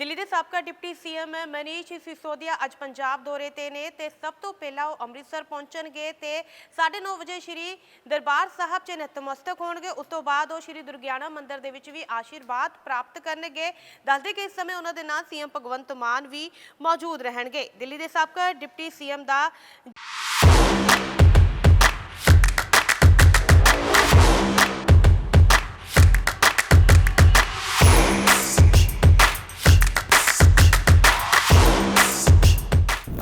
ਦਿੱਲੀ ਦੇ ਸਾਬਕਾ deputy CM Manish Sisodia ਅੱਜ ਪੰਜਾਬ ਦੌਰੇ ਤੇ ਨੇ ਤੇ ਸਭ ਤੋਂ ਪਹਿਲਾਂ ਉਹ ਅੰਮ੍ਰਿਤਸਰ ਪਹੁੰਚਣਗੇ ਤੇ 9:30 ਵਜੇ ਸ਼੍ਰੀ ਦਰਬਾਰ ਸਾਹਿਬ 'ਚ ਨਤਮਸਤਕ ਹੋਣਗੇ। ਉਸ ਤੋਂ ਬਾਅਦ ਉਹ ਸ਼੍ਰੀ ਦੁਰਗਿਆਣਾ ਮੰਦਿਰ ਦੇ ਵਿੱਚ ਵੀ ਆਸ਼ੀਰਵਾਦ ਪ੍ਰਾਪਤ ਕਰਨਗੇ। ਦੱਸਦੇ ਕਿ ਇਸ ਸਮੇਂ ਉਹਨਾਂ ਦੇ ਨਾਲ ਸੀਐਮ ਭਗਵੰਤ ਮਾਨ ਵੀ ਮੌਜੂਦ ਰਹਿਣਗੇ। ਦਿੱਲੀ ਦੇ ਸਾਬਕਾ ਡਿਪਟੀ ਸੀਐਮ ਦਾ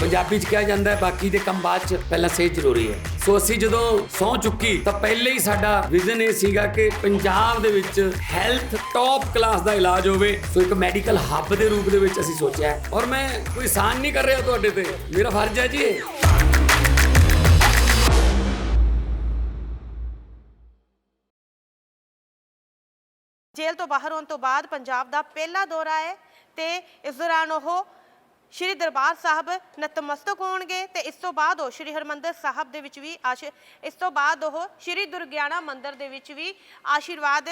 ਪੰਜਾਬੀ 'ਚ ਕਿਹਾ ਜਾਂਦਾ ਹੈ, ਬਾਕੀ ਦੇ ਕੰਮ ਬਾਅਦ 'ਚ ਪਹਿਲਾਂ ਸਿਹਤ ਜ਼ਰੂਰੀ ਹੈ। ਸੋ ਅਸੀਂ ਜਦੋਂ ਸੌ ਚੁੱਕੀ, ਤਾਂ ਪਹਿਲੇ ਹੀ ਸਾਡਾ ਵਿਜ਼ਨ ਇਹ ਸੀਗਾ ਕਿ ਪੰਜਾਬ ਦੇ ਵਿੱਚ ਹੈਲਥ ਟੌਪ ਕਲਾਸ ਦਾ ਇਲਾਜ ਹੋਵੇ। ਸੋ ਇੱਕ ਮੈਡੀਕਲ ਹੱਬ ਦੇ ਰੂਪ ਦੇ ਵਿੱਚ ਅਸੀਂ ਸੋਚਿਆ ਔਰ ਮੈਂ ਕੋਈ ਸਾਨ ਨਹੀਂ ਕਰ ਰਿਹਾ ਤੁਹਾਡੇ ਤੇ। ਮੇਰਾ ਫਰਜ਼ ਹੈ ਜੀ ਇਹ। ਜੇਲ੍ਹ ਤੋਂ ਬਾਹਰ ਆਉਣ ਤੋਂ ਬਾਅਦ ਪੰਜਾਬ ਦਾ ਪਹਿਲਾ ਦੌਰਾ ਹੈ ਤੇ ਇਸ ਦੌਰਾਨ ਉਹ ਸ਼੍ਰੀ ਦਰਬਾਰ ਸਾਹਿਬ ਨਤਮਸਤਕ ਹੋਣਗੇ ਤੇ ਇਸ ਤੋਂ ਬਾਅਦ ਉਹ ਸ਼੍ਰੀ ਹਰਮੰਦਰ ਸਾਹਿਬ ਦੇ ਵਿੱਚ ਵੀ ਆਸ਼ ਇਸ ਤੋਂ ਬਾਅਦ ਉਹ ਸ਼੍ਰੀ ਦੁਰਗਿਆਣਾ ਮੰਦਿਰ ਦੇ ਵਿੱਚ ਵੀ ਆਸ਼ੀਰਵਾਦ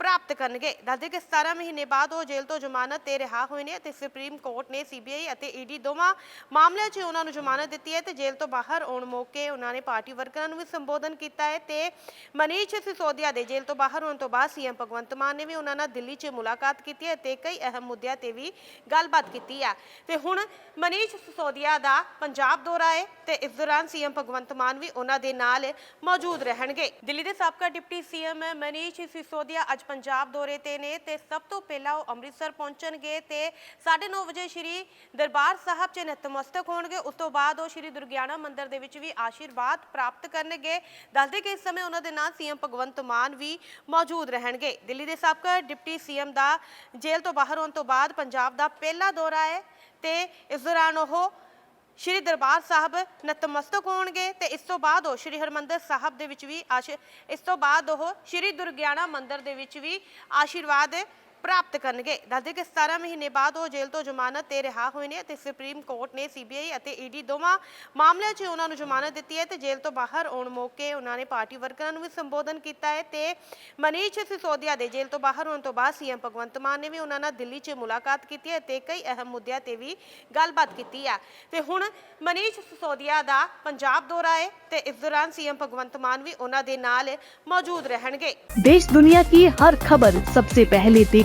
ਪ੍ਰਾਪਤ ਕਰਨਗੇ। ਦੱਸਦੇ ਕਿ 17 ਮਹੀਨੇ ਬਾਅਦ ਉਹ ਜੇਲ੍ਹ ਤੋਂ ਜ਼ਮਾਨਤ ਤੇ ਰਿਹਾ ਹੋਏ ਨੇ ਤੇ ਸੁਪਰੀਮ ਕੋਰਟ ਨੇ ਸੀਬੀਆਈ ਅਤੇ ਈਡੀ ਦੋਵਾਂ ਮਾਮਲਿਆਂ 'ਚ ਉਹਨਾਂ ਨੂੰ ਜ਼ਮਾਨਤ ਦਿੱਤੀ ਹੈ ਤੇ ਜੇਲ੍ਹ ਤੋਂ ਬਾਹਰ ਆਉਣ ਮੌਕੇ ਉਹਨਾਂ ਨੇ ਪਾਰਟੀ ਵਰਕਰਾਂ ਨੂੰ ਵੀ ਸੰਬੋਧਨ ਕੀਤਾ ਹੈ ਤੇ ਮਨੀਸ਼ ਸਿਸੋਦੀਆ ਦੇ ਜੇਲ੍ਹ ਤੋਂ ਬਾਹਰ ਆਉਣ ਤੋਂ ਬਾਅਦ ਸੀਐਮ ਭਗਵੰਤ ਮਾਨ ਨੇ ਵੀ ਉਹਨਾਂ ਨਾਲ ਦਿੱਲੀ 'ਚ ਮੁਲਾਕਾਤ ਕੀਤੀ ਹੈ ਤੇ ਕਈ ਅਹਿਮ ਮੁੱਦਿਆਂ ਤੇ ਵੀ ਗੱਲਬਾਤ ਕੀਤੀ ਹੈ। ਤੇ ਹੁਣ ਮਨੀਸ਼ ਸਿਸੋਦੀਆ ਦਾ ਪੰਜਾਬ ਦੌਰਾ ਹੈ ਤੇ ਇਸ ਦੌਰਾਨ ਸੀਐਮ ਭਗਵੰਤ ਮਾਨ ਵੀ ਉਹਨਾਂ ਦੇ ਨਾਲ ਮੌਜੂਦ ਰਹਿਣਗੇ। ਦਿੱਲੀ ਦੇ ਸਾਬਕਾ ਡਿਪਟੀ ਸੀਐਮ ਮਨੀਸ਼ ਸਿਸੋਦੀਆ ਅੱਜ ਪੰਜਾਬ ਦੌਰੇ ਤੇ ਨੇ ਤੇ ਸਭ ਤੋਂ ਪਹਿਲਾਂ ਉਹ ਅੰਮ੍ਰਿਤਸਰ ਪਹੁੰਚਣਗੇ ਤੇ 9:30 ਵਜੇ ਸ਼੍ਰੀ ਦਰਬਾਰ ਸਾਹਿਬ 'ਚ ਨਤਮਸਤਕ ਹੋਣਗੇ। ਉਸ ਤੋਂ ਬਾਅਦ ਉਹ ਸ਼੍ਰੀ ਦੁਰਗਿਆਣਾ ਮੰਦਿਰ ਦੇ ਵਿੱਚ ਵੀ ਆਸ਼ੀਰਵਾਦ ਪ੍ਰਾਪਤ ਕਰਨਗੇ। ਦੱਸਦੇ ਕਿ ਇਸ ਸਮੇਂ ਉਹਨਾਂ ਦੇ ਨਾਲ ਸੀਐਮ ਭਗਵੰਤ ਮਾਨ ਵੀ ਮੌਜੂਦ ਰਹਿਣਗੇ। ਦਿੱਲੀ ਦੇ ਸਾਬਕਾ ਡਿਪਟੀ ਸੀਐਮ ਦਾ ਜੇਲ੍ਹ ਤੋਂ ਬਾਹਰ ਆਉਣ ਤੋਂ ਬਾਅਦ ਪੰਜਾਬ ਦਾ ਪਹਿਲਾ ਦੌਰਾ ਹੈ ਤੇ ਇਸ ਦੌਰਾਨ ਉਹ ਸ਼੍ਰੀ ਦਰਬਾਰ ਸਾਹਿਬ ਨਤਮਸਤਕ ਹੋਣਗੇ ਤੇ ਇਸ ਤੋਂ ਬਾਅਦ ਉਹ ਸ਼੍ਰੀ ਹਰਮੰਦਰ ਸਾਹਿਬ ਦੇ ਵਿੱਚ ਵੀ ਆਸ਼ ਇਸ ਤੋਂ ਬਾਅਦ ਉਹ ਸ਼੍ਰੀ ਦੁਰਗਿਆਣਾ ਮੰਦਿਰ ਦੇ ਵਿੱਚ ਵੀ ਆਸ਼ੀਰਵਾਦ ਪ੍ਰਾਪਤ ਕਰਨਗੇ ਦੱਸਦੇ ਕਿ 17 ਮਹੀਨੇ ਬਾਅਦ ਉਹ ਜੇਲ੍ਹ ਤੋਂ ਜ਼ਮਾਨਤ ਤੇ ਰਿਹਾ ਹੋਏ ਨੇ ਤੇ ਸੁਪਰੀਮ ਕੋਰਟ ਨੇ ਸੀਬੀਆਈ ਅਤੇ ਈਡੀ ਦੋਵਾਂ ਮਾਮਲਿਆਂ 'ਚ ਉਹਨਾਂ ਨੂੰ ਜ਼ਮਾਨਤ ਦਿੱਤੀ ਹੈ ਤੇ ਜੇਲ੍ਹ ਤੋਂ ਬਾਹਰ ਆਉਣ ਮੌਕੇ ਉਹਨਾਂ ਨੇ ਪਾਰਟੀ ਵਰਕਰਾਂ ਨੂੰ ਵੀ ਸੰਬੋਧਨ ਕੀਤਾ ਹੈ ਤੇ ਮਨੀਸ਼ ਸਿਸੋਦੀਆ ਦੇ ਜੇਲ੍ਹ ਤੋਂ ਬਾਹਰ ਆਉਣ ਤੋਂ ਬਾਅਦ ਸੀਐਮ ਭਗਵੰਤ ਮਾਨ ਨੇ ਵੀ ਉਹਨਾਂ ਨਾਲ ਦਿੱਲੀ 'ਚ ਮੁਲਾਕਾਤ ਕੀਤੀ ਹੈ ਤੇ ਕਈ ਅਹਿਮ ਮੁੱਦਿਆਂ ਤੇ ਵੀ ਗੱਲਬਾਤ ਕੀਤੀ ਹੈ ਤੇ ਹੁਣ ਮਨੀਸ਼ ਸਿਸੋਦੀਆ ਦਾ ਪੰਜਾਬ ਦੌਰਾ ਹੈ ਤੇ ਇਸ ਦੌਰਾਨ ਸੀਐਮ ਭਗਵੰਤ ਮਾਨ ਵੀ ਉਹਨਾਂ ਦੇ ਨਾਲ ਮੌਜੂਦ ਰਹਿਣਗੇ देश दुनिया की हर खबर सबसे पहले